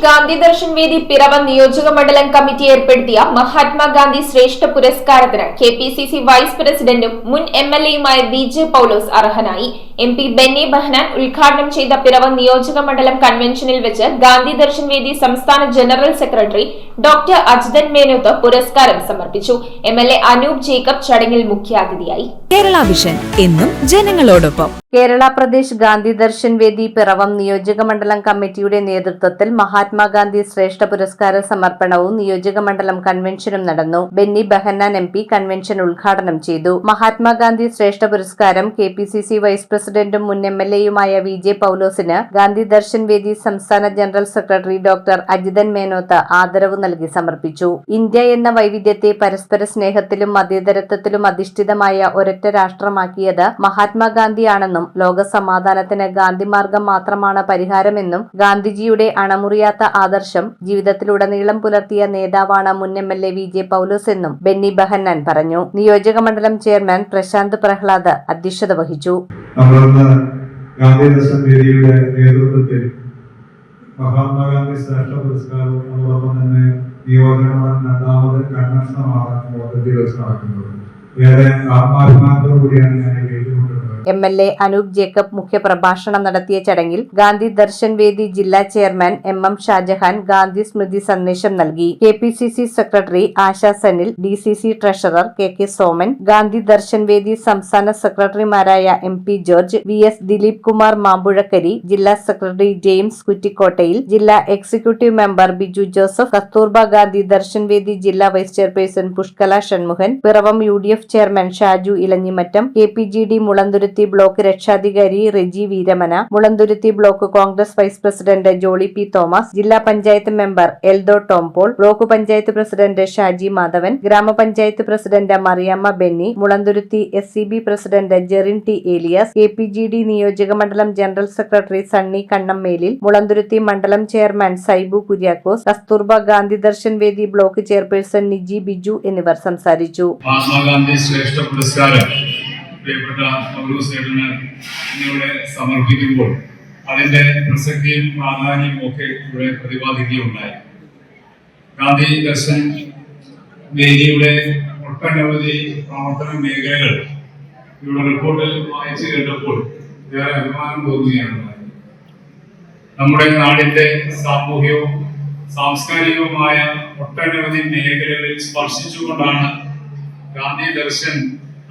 ഗാന്ധി ദർശൻ വേദി പിറവ നിയോജക മണ്ഡലം കമ്മിറ്റി ഏർപ്പെടുത്തിയ മഹാത്മാഗാന്ധി ശ്രേഷ്ഠ പുരസ്കാരത്തിന് K P C C vice പ്രസിഡന്റും മുൻ എം എൽ എയുമായ വി ജെ പൌലോസ് അർഹനായി. എം പി ബെന്നി ബഹനാൻ ഉദ്ഘാടനം ചെയ്ത പിറവ നിയോജക മണ്ഡലം കൺവെൻഷനിൽ വെച്ച് ഗാന്ധി ദർശൻ വേദി സംസ്ഥാന general secretary doctor Ajithan Menoth പുരസ്കാരം സമർപ്പിച്ചു. M L A Anoop Jacob ചടങ്ങിൽ മുഖ്യാതിഥിയായി. കേരള വിഷൻ എന്നും ജനങ്ങളോടൊപ്പം. കേരള പ്രദേശ് ഗാന്ധി ദർശൻ വേദി പിറവം നിയോജക മണ്ഡലം കമ്മിറ്റിയുടെ നേതൃത്വത്തിൽ മഹാത്മാഗാന്ധി ശ്രേഷ്ഠ പുരസ്കാര സമർപ്പണവും നിയോജക മണ്ഡലം കൺവെൻഷനും നടന്നു. Benny Behanan M P convention ഉദ്ഘാടനം ചെയ്തു. മഹാത്മാഗാന്ധി ശ്രേഷ്ഠ പുരസ്കാരം K P C C vice പ്രസിഡന്റും മുൻ എം എൽ എയുമായ വി ജെ പൌലോസിന് ഗാന്ധി ദർശൻ വേദി സംസ്ഥാന general secretary doctor Ajithan Menoth ആദരവ് നൽകി സമർപ്പിച്ചു. ഇന്ത്യ എന്ന വൈവിധ്യത്തെ പരസ്പര സ്നേഹത്തിലും മതേതരത്വത്തിലും അധിഷ്ഠിതമായ ഒരൊറ്റ രാഷ്ട്രമാക്കിയത് മഹാത്മാഗാന്ധിയാണെന്നും ലോക സമാധാനത്തിന് ഗാന്ധി മാർഗം മാത്രമാണ് പരിഹാരമെന്നും ഗാന്ധിജിയുടെ അണമുറിയാത്ത ആദർശം ജീവിതത്തിലുടനീളം പുലർത്തിയ നേതാവാണ് മുൻ M L A V J Paulose എന്നും ബെന്നി ബഹന്നാൻ പറഞ്ഞു. നിയോജക മണ്ഡലം ചെയർമാൻ പ്രശാന്ത് പ്രഹ്ലാദ് അധ്യക്ഷത വഹിച്ചു. ഗാന്ധി നേതൃത്വത്തിൽ മഹാത്മാഗാന്ധി ശ്രേഷ്ഠ പുരസ്കാരവും നിയോജകമണ്ഡലം രണ്ടാമത് കൺവെൻഷനുമാണ് യോഗത്തിൽ വെച്ച് നടക്കുന്നത്. ഏറെ ആത്മാഭിമാനത്തോടു കൂടിയാണ് ഞാൻ M L A Anoop Jacob മുഖ്യപ്രഭാഷണം നടത്തിയ ചടങ്ങിൽ ഗാന്ധി ദർശൻ വേദി ജില്ലാ chairman M M Shajahan Gandhi സ്മൃതി സന്ദേശം നൽകി. K P C C secretary Asha Sanil D C C treasurer K K Soman Gandhi Darshan Vedi സംസ്ഥാന സെക്രട്ടറിമാരായ M P George V S Dileep Kumar Mampuzhakari ജില്ലാ secretary James കുറ്റിക്കോട്ടയിൽ ജില്ലാ executive member Biju Joseph Kasturba Gandhi Darshan Vedi ജില്ലാ vice chairperson Pushkala Shanmughan Piravom U D F chairman Shaju Elanjimattam K P G D Mulanthuruthy block രക്ഷാധികാരി Reji Veeramana Mulanthuruthy block Congress vice president Jolly P Thomas ജില്ലാ panchayat member Eldo Tom Paul block panchayat president Shaji Madhavan ഗ്രാമപഞ്ചായത്ത് president Mariamma Benny Mulanthuruthy S president Jerin T Elias A P G D നിയോജക മണ്ഡലം general secretary Sunny Kannammelil Mulanthuruthy മണ്ഡലം chairman Saibu Kuriakose Kasturba Gandhi Darshan Vedi block chairperson Niji Biju എന്നിവർ സംസാരിച്ചു. മഹാത്മാഗാന്ധി ശ്രേഷ്ഠ പുരസ്കാരം പ്രിയപ്പെട്ട പൗലോസ് ചേട്ടന് നിങ്ങളുടെ സമർപ്പിക്കുമ്പോൾ അതിന്റെ പ്രസക്തിയും പ്രാധാന്യവും ഒക്കെ ഇവിടെ പ്രതിപാദിക്കുകയുണ്ടായി. ഗാന്ധി ദർശൻ വേദിയുടെ ഒട്ടനവധി പ്രവർത്തന മേഖലകൾ ഇവിടെ റിപ്പോർട്ടിൽ വായിച്ചു കേട്ടപ്പോൾ ഏറെ അഭിമാനം തോന്നുകയാണ്. നമ്മുടെ നാടിന്റെ സാമൂഹ്യവും സാംസ്കാരികവുമായ ഒട്ടനവധി മേഖലകളിൽ സ്പർശിച്ചുകൊണ്ടാണ് ഗാന്ധി ദർശൻ